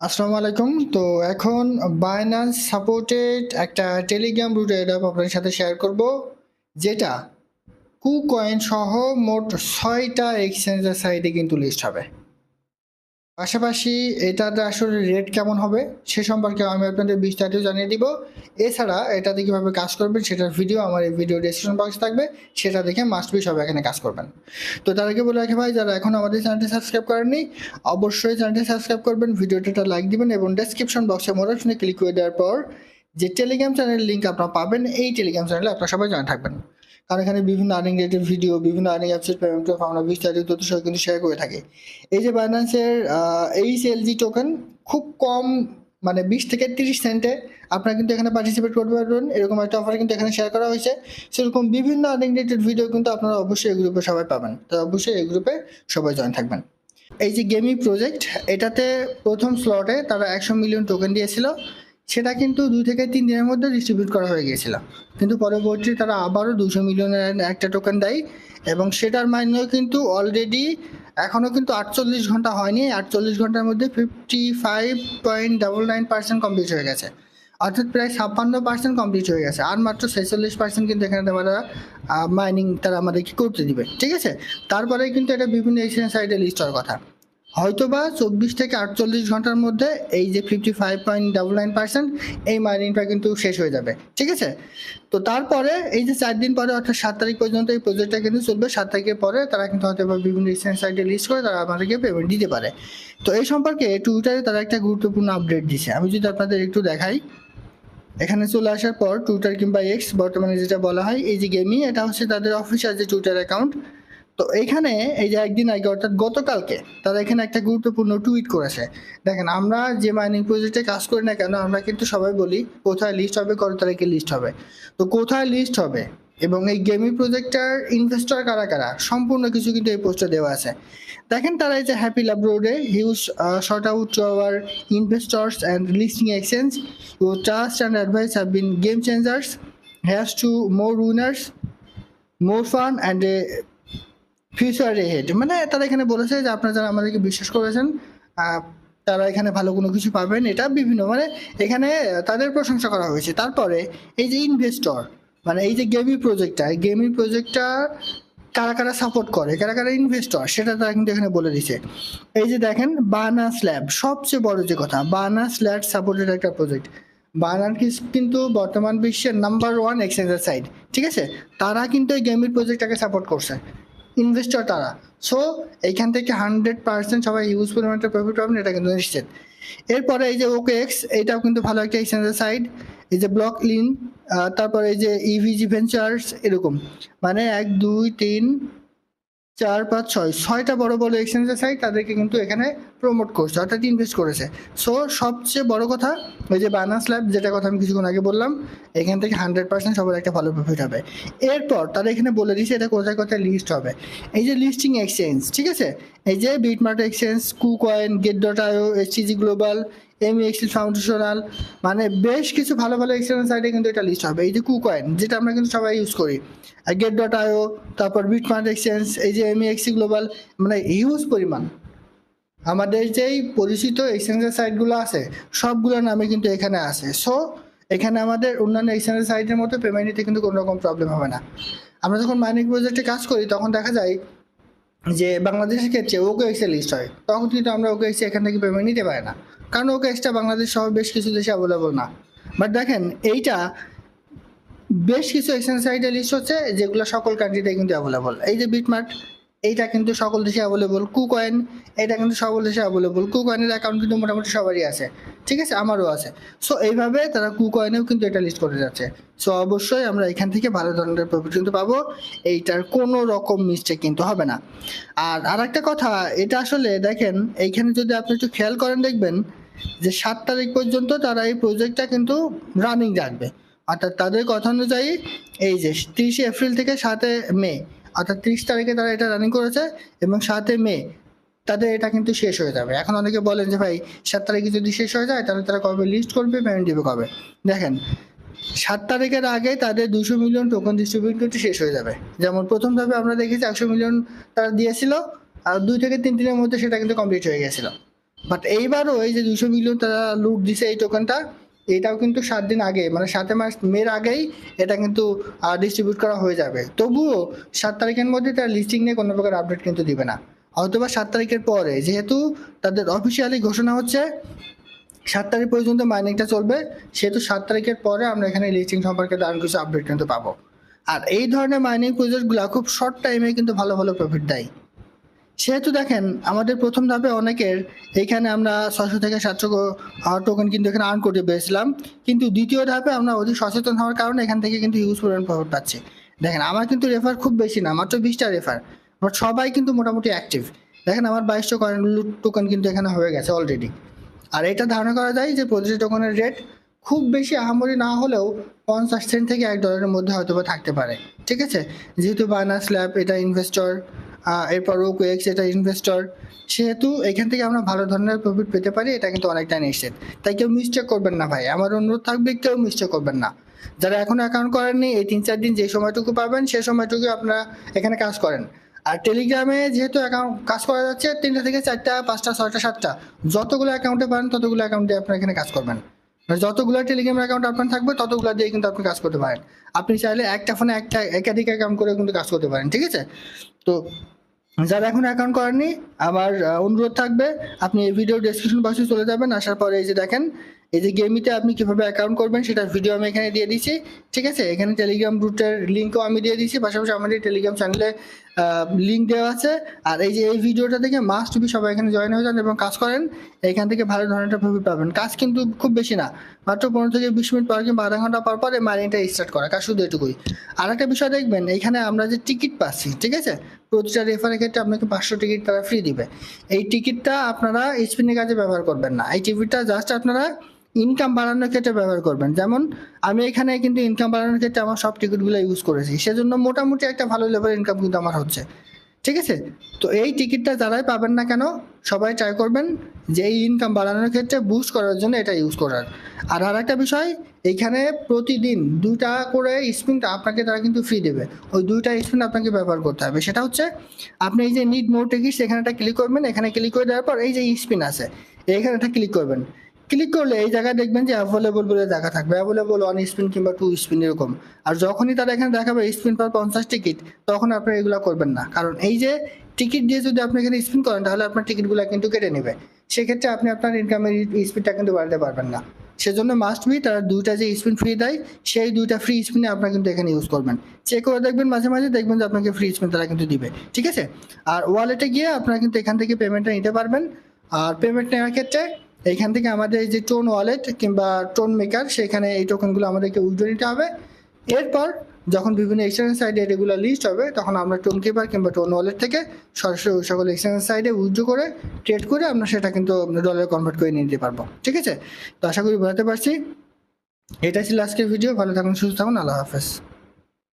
আসসালামু আলাইকুম। তো এখন বাইন্যান্স সাপোর্টেড একটা টেলিগ্রাম রুট অ্যাপ আপনাদের সাথে শেয়ার করব, যেটা কু কয়েন সহ মোট ছয়টা এক্সচেঞ্জের সাইটে কিন্তু লিস্ট হবে। পাশাপাশি এটার আসলে রেট কেমন হবে সে সম্পর্কে আমি আপনাদের বিস্তারিত জানিয়ে দিব। এছাড়া এটাতে কীভাবে কাজ করবেন সেটার ভিডিও আমার এই ভিডিও ডিসক্রিপশন বক্সে থাকবে। সেটা দেখে মাস্ট বি সবাই এখানে কাজ করবেন। তো তার আগে বলে রাখি ভাই, যারা এখন আমাদের চ্যানেলটি সাবস্ক্রাইব করেননি, অবশ্যই চ্যানেলটি সাবস্ক্রাইব করবেন ভিডিওটা লাইক দিবেন এবং ডেসক্রিপশন বক্সে মোর অপশনে ক্লিক করে দেওয়ার পর যে টেলিগ্রাম চ্যানেলের লিঙ্ক আপনারা পাবেন, এই টেলিগ্রাম চ্যানেলে আপনারা সবাই জানা থাকবেন। কারণ এখানে বিভিন্ন আর্নিং রিলেটেড ভিডিও বিভিন্ন আর্নিং অ্যাপসের পেমেন্ট আমরা বিস্তারিত তথ্য সহ কিন্তু শেয়ার করে থাকি। এই যে বাইন্যান্সের এই এলজি টোকেন খুব কম মানে বিশ থেকে তিরিশ সেন্টে আপনারা কিন্তু এখানে পার্টিসিপেট করতে পারবেন। এরকম একটা অফার কিন্তু এখানে শেয়ার করা হয়েছে। সেরকম বিভিন্ন আর্নিং রিলেটেড ভিডিও কিন্তু আপনারা অবশ্যই এই গ্রুপে সবাই পাবেন। তো অবশ্যই এই গ্রুপে সবাই জয়েন থাকবেন। এই যে গেমি প্রজেক্ট এটাতে প্রথম স্লটে তারা একশো মিলিয়ন টোকেন দিয়েছিল। সেটা কিন্তু দুই থেকে তিন দিনের মধ্যে ডিস্ট্রিবিউট করা হয়ে গিয়েছিল। কিন্তু পরবর্তী তারা আবারও দুশো মিলিয়নের একটা টোকেন দেয় এবং সেটার মাইনেও কিন্তু অলরেডি এখনও কিন্তু আটচল্লিশ ঘণ্টা হয়নি, আটচল্লিশ ঘণ্টার মধ্যে fifty five point double nine percent complete হয়ে গেছে। অর্থাৎ প্রায় ছাপ্পান্ন পার্সেন্ট কমপ্লিট হয়ে গেছে। আর মাত্র ছেচল্লিশ পার্সেন্ট কিন্তু এখানে তারা মাইনিং তারা আমাদেরকে করতে দিবে। ঠিক আছে? তারপরে কিন্তু এটা বিভিন্ন এক্সচেঞ্জ সাইটে লিস্ট হওয়ার কথা। হয়তোবা চব্বিশ থেকে আটচল্লিশ ঘণ্টার মধ্যে এই যে fifty five point double nine percent এই মাইনিংটা কিন্তু শেষ হয়ে যাবে, ঠিক আছে? তো তারপরে এই যে চার দিন পরে, অর্থাৎ সাত তারিখ পর্যন্ত এই প্রজেক্টটা কিন্তু চলবে, সাত তারিখের পরে তারা কিন্তু হয়তো বিভিন্ন রিসেন্ট সাইটে লিস্ট করে তারা আমাদেরকে পেমেন্ট দিতে পারে। তো এই সম্পর্কে টুইটারে তারা একটা গুরুত্বপূর্ণ আপডেট দিছে। আমি যদি আপনাদের একটু দেখাই, এখানে চলে আসার পর টুইটার কিংবা এক্স বর্তমানে যেটা বলা হয়, এই যে গেমি এটা হচ্ছে তাদের অফিসিয়াল যে টুইটার অ্যাকাউন্ট তো এখানে এই যে একদিন আগে, অর্থাৎ গতকালকে, তারা এখানে একটা গুরুত্বপূর্ণ টুইট করেছে। দেখেন, আমরা যে মাইনিং প্রজেক্টে কাজ করি না কেন, আমরা কিন্তু সবাই বলি, কোথায় লিস্ট হবে, কত তারিখে লিস্ট হবে? তো কোথায় লিস্ট হবে? এবং এই গেমিং প্রজেক্টটার ইনভেস্টর কারা কারা? সম্পূর্ণ কিছু কিন্তু এই পোস্টে দেওয়া আছে। দেখেন তারা এই যে হ্যাপি লাভ রোডে huge shout out to our investors and listing exchange your trust and advice have been game changers has to more winners more fun and a future head মানে তারা এখানে বলেছে যে আপনারা যারা আমাদেরকে বিশ্বাস করেছেন তারা এখানে ভালো কোনো কিছু পাবেন। এটা বিভিন্ন মানে এখানে তাদের প্রশংসা করা হয়েছে। তারপরে এই যে ইনভেস্টর মানে এই যে গেমি প্রজেক্টটা গেমি প্রজেক্টটা কারা কারা সাপোর্ট করে, কারা কারা ইনভেস্টর সেটা তারা কিন্তু এখানে বলে দিছে এই যে দেখেন বানা স্ল্যাব সবচেয়ে বড় যে কথা বানা স্ল্যাব সাপোর্টেড একটা প্রজেক্ট বানার কিন্তু বর্তমান বিশ্বের নাম্বার ওয়ান এক্সচেঞ্জের সাইড ঠিক আছে? তারা কিন্তু এই গেমির প্রজেক্টটাকে সাপোর্ট করছে। ইনভেস্টর তারা। সো এইখান থেকে হান্ড্রেড পার্সেন্ট সবাই ইউজ একটা প্রফিট পাবেন, এটা কিন্তু নিশ্চিত। এরপরে এই যে ওকে এক্স এটাও কিন্তু ভালো একটা এক্সচেঞ্জের সাইড এই যে ব্লক লিন তারপরে এই যে E ইভিজি ভেঞ্চার্স এরকম। মানে এক, দুই, তিন চার, পাঁচ, ছয়, ছয়টা বড় বড় এক্সচেঞ্জের সাইট তাদেরকে কিন্তু এখানে প্রমোট করছে, অর্থাৎ ইনভেস্ট করেছে। সো সবচেয়ে বড় কথা, ওই যে বানাস ল্যাব যেটা কথা আমি কিছুক্ষণ আগে বললাম, এখান থেকে হান্ড্রেড পার্সেন্ট সবার একটা ভালো প্রফিট হবে। এরপর তারা এখানে বলে দিচ্ছে এটা কোথায় কোথায় লিস্ট হবে। এই যে লিস্টিং এক্সচেঞ্জ ঠিক আছে? এই যে BitMart exchange KuCoin Gate dot IO HTG global MEXC foundational মানে বেশ কিছু ভালো ভালো এক্সচেঞ্জ সাইটে কিন্তু এটা লিস্ট হবে। এই যে কু কয়েন যেটা আমরা কিন্তু সবাই ইউজ করি। গেট ডট আইও তারপর বিটমার্ট এক্সচেঞ্জ এই যে এমি এক্সি গ্লোবাল মানে হিউজ পরিমাণ। আমাদের যেই পরিচিত এক্সচেঞ্জের সাইটগুলো আছে, সবগুলোর নামে কিন্তু এখানে আছে। সো এখানে আমাদের অন্যান্য এক্সচেঞ্জের সাইটের মতো পেমেন্ট নিতে কিন্তু কোনো রকম প্রবলেম হবে না। আমরা যখন মাইনিং প্রজেক্টে কাজ করি, তখন দেখা যায় যে বাংলাদেশের ক্ষেত্রে ওকে এক্সে লিস্ট হয়। তখন কিন্তু আমরা ওকে এক্সে এখান থেকে পেমেন্ট নিতে পারি না। কারণ ও কেসটা বাংলাদেশ সহ বেশ কিছু দেশে অ্যাভেলেবল না। বাট দেখেন, এইটা বেশ কিছু এক্সচেঞ্জ সাইটে লিস্ট হচ্ছে, যেগুলো সকল কান্ট্রিতে কিন্তু অ্যাভেলেবল এই যে বিটমার্ট এইটা কিন্তু সকল দেশে অ্যাভেলেবল কুকয়েন এটা কিন্তু সকল দেশে অ্যাভেলেবল কুকয়েনের অ্যাকাউন্ট কিন্তু মোটামুটি সবারই আছে। ঠিক আছে? আমারও আছে। সো এইভাবে তারা কুকয়েনেও কিন্তু এটা লিস্ট করে যাচ্ছে। সো অবশ্যই আমরা এখান থেকে ভালো ধরনের প্রফিট কিন্তু পাবো। এইটার কোনো রকম মিস্টেক কিন্তু হবে না। আর আর একটা কথা, এটা আসলে দেখেন, এইখানে যদি আপনি একটু খেয়াল করেন, দেখবেন যে সাত তারিখ পর্যন্ত তারা এই প্রজেক্টটা কিন্তু রানিং রাখবে। অর্থাৎ তাদের কথা অনুযায়ী এই যে তিরিশে এপ্রিল থেকে সাতে মে অর্থাৎ তিরিশ তারিখে তারা এটা রানিং করেছে এবং সাতে মে তাদের এটা কিন্তু শেষ হয়ে যাবে। এখন অনেকে বলেন যে, ভাই, সাত তারিখে যদি শেষ হয়ে যায়, তাহলে তারা কবে লিস্ট করবে পেমেন্ট দিবে কবে? দেখেন, সাত তারিখের আগে তাদের দুশো মিলিয়ন টোকন ডিস্ট্রিবিউট শেষ হয়ে যাবে। যেমন প্রথম ধাপে আমরা দেখেছি একশো মিলিয়ন তারা দিয়েছিল, আর দুই থেকে তিন দিনের মধ্যে সেটা কিন্তু কমপ্লিট হয়ে গেছিল। বাট এইবারও এই যে দুশো মিলিয়ন তারা লুট দিছে এই টোকেনটা এটাও কিন্তু সাত দিন আগে মানে সাতে মাস মের আগেই এটা কিন্তু ডিস্ট্রিবিউট করা হয়ে যাবে। তবুও সাত তারিখের মধ্যে তারা লিস্টিং নিয়ে কোনো প্রকার আপডেট কিন্তু দিবে না। হয়তোবা সাত তারিখের পরে যেহেতু তাদের অফিসিয়ালি ঘোষণা হচ্ছে, সাত তারিখ পর্যন্ত মাইনিংটা চলবে, সেহেতু সাত তারিখের পরে আমরা এখানে লিস্টিং সম্পর্কে দারুণ কিছু আপডেট কিন্তু পাবো। আর এই ধরনের মাইনিং প্রজেক্টগুলো খুব শর্ট টাইমে কিন্তু ভালো ভালো প্রফিট দেয়। সেহেতু দেখেন, আমাদের প্রথম ধাপে অনেকের এইখানে আমরা ছশো থেকে সাতশো টোকেন কিন্তু এখানে আর্ন করতে পেরেছিলাম। কিন্তু দ্বিতীয় ধাপে আমরা অধিক সচেতন হওয়ার কারণে এখান থেকে কিন্তু ইউজ পরিমাণ প্রফিট পাচ্ছি দেখেন, আমার কিন্তু রেফার খুব বেশি না, মাত্র বিশটা রেফার বাট সবাই কিন্তু মোটামুটি অ্যাক্টিভ দেখেন, আমার বাইশশো কয়েন টোকেন কিন্তু এখানে হয়ে গেছে অলরেডি আর এটা ধারণা করা যায় যে প্রতিটি টোকেনের রেট খুব বেশি আহামরি না হলেও পঞ্চাশ সেন্ট থেকে এক ডলারের মধ্যে হয়তো বা থাকতে পারে। ঠিক আছে? যেহেতু বায়নাস ল্যাব এটা ইনভেস্টর এরপর ওকুএক্স এটা ইনভেস্টর সেহেতু এখান থেকে আমরা ভালো ধরনের প্রফিট পেতে পারি, এটা কিন্তু অনেকটা নিশ্চিত। তাই কেউ মিস্টেক করবেন না ভাই। আমার অনুরোধ থাকবে, কেউ মিস্টেক করবেন না। যারা এখনও অ্যাকাউন্ট করেননি, এই তিন চার দিন যে সময়টুকু পাবেন সেই সময়টুকু আপনারা এখানে কাজ করেন। আর টেলিগ্রামে যেহেতু অ্যাকাউন্ট কাজ করা যাচ্ছে, তিনটা থেকে চারটা, পাঁচটা, ছয়টা, সাতটা, যতগুলো অ্যাকাউন্টে পারেন, ততগুলো অ্যাকাউন্টে আপনারা এখানে কাজ করবেন। মানে যতগুলো টেলিগ্রাম অ্যাকাউন্ট আপনার থাকবে, ততগুলো দিয়ে কিন্তু আপনি কাজ করতে পারেন। আপনি চাইলে একটা ফোনে একটা, একাধিক অ্যাকাউন্ট করে কিন্তু কাজ করতে পারেন, ঠিক আছে? তো যারা এখন অ্যাকাউন্ট করেননি, আমার অনুরোধ থাকবে, আপনি এই ভিডিও ডেসক্রিপশন বক্সে চলে যাবেন, আসার পরে এই যে দেখেন, এই যে গেমিতে আপনি কীভাবে অ্যাকাউন্ট করবেন সেটা ভিডিও আমি এখানে দিয়ে দিচ্ছি, ঠিক আছে? এখানে টেলিগ্রাম রুটের লিঙ্কও আমি দিয়ে দিচ্ছি, পাশাপাশি আমাদের টেলিগ্রাম চ্যানেলে লিঙ্ক দেওয়া আছে। আর এই যে এই ভিডিওটা দেখে মাস্ট বি সবাই এখানে জয়েন হয়ে যান এবং কাজ করেন। এখান থেকে ভালো ধরনের প্রফিট পাবেন। কাজ কিন্তু খুব বেশি না। মাত্র পনেরো থেকে বিশ মিনিট পর কিংবা আধা ঘণ্টা পর পর মাইনিংটা স্টার্ট করা। কাজ শুধু এটুকুই। আর একটা বিষয় দেখবেন, এখানে আমরা যে টিকিট পাচ্ছি, ঠিক আছে? প্রতিটা রেফারের ক্ষেত্রে আপনাকে পাঁচশো টিকিট তারা ফ্রি দিবে। এই টিকিটটা আপনারা স্পিনের কাজে ব্যবহার করবেন না। এই টিকিটটা জাস্ট আপনারা ইনকাম বাড়ানোর ক্ষেত্রে ব্যবহার করবেন। যেমন, আমি এখানে কিন্তু ইনকাম বাড়ানোর ক্ষেত্রে আমার সব টিকিটগুলো ইউজ করেছি। সেজন্য মোটামুটি একটা ভালো লেভেল ইনকাম কিন্তু আমার হচ্ছে। ঠিক আছে? তো এই টিকিটটা যারাই পাবেন না কেন, সবাই ট্রাই করবেন যে এই ইনকাম বাড়ানোর ক্ষেত্রে বুস্ট করার জন্য এটা ইউজ করার। আর আর একটা বিষয় এইখানে প্রতিদিন দুইটা করে স্পিনটা আপনাকে তারা কিন্তু ফ্রি দেবে। ওই দুইটা স্পিন আপনাকে ব্যবহার করতে হবে। সেটা হচ্ছে, আপনি এই যে নিড মোর টিকিট সেখানে একটা ক্লিক করবেন। এখানে ক্লিক করে দেওয়ার পর এই যে স্পিন আছে, এইখানে একটা ক্লিক করবেন। ক্লিক করলে এই জায়গায় দেখবেন যে অ্যাভেলেবল বলে দেখা থাকবে। অ্যাভেলেবল ওয়ান স্পিন কিংবা টু স্পিন এরকম। আর যখনই তারা এখানে দেখাবে স্পিন পার পঞ্চাশ টিকিট তখন আপনি এগুলো করবেন না। কারণ এই যে টিকিট দিয়ে যদি আপনি এখানে স্পিন করেন, তাহলে আপনার টিকিটগুলো কিন্তু কেটে নেবে। সেক্ষেত্রে আপনি আপনার ইনকামের স্পিডটা কিন্তু বাড়াতে পারবেন না। সেজন্য মাস্ট বি তারা দুইটা যে স্পিন ফ্রি দেয়, সেই দুইটা ফ্রি স্পিনে আপনারা কিন্তু এখানে ইউজ করবেন। চেক করে দেখবেন মাঝে মাঝে দেখবেন যে আপনাকে ফ্রি স্পিন তারা কিন্তু দিবে। ঠিক আছে? আর ওয়ালেটে গিয়ে আপনারা কিন্তু এখান থেকে পেমেন্টটা নিতে পারবেন। আর পেমেন্ট নেওয়ার ক্ষেত্রে এইখান থেকে আমাদের যে টোন ওয়ালেট কিংবা টোন মেকার, সেখানে এই টোকেনগুলো আমাদেরকে উইথড্র নিতে হবে। এরপর যখন বিভিন্ন এক্সচেঞ্জ সাইডে এগুলো লিস্ট হবে, তখন আমরা টোন কিপার কিংবা টোন ওয়ালেট থেকে সরাসরি ওই সকল এক্সচেঞ্জ সাইডে উইথড্র করে ট্রেড করে আমরা সেটা কিন্তু ডলারে কনভার্ট করে নিয়ে নিতে পারব। ঠিক আছে? তো আশা করি বোঝাতে পারছি। এটা ছিল আজকের ভিডিও ভালো থাকুন, সুস্থ থাকুন। আল্লাহ হাফেজ।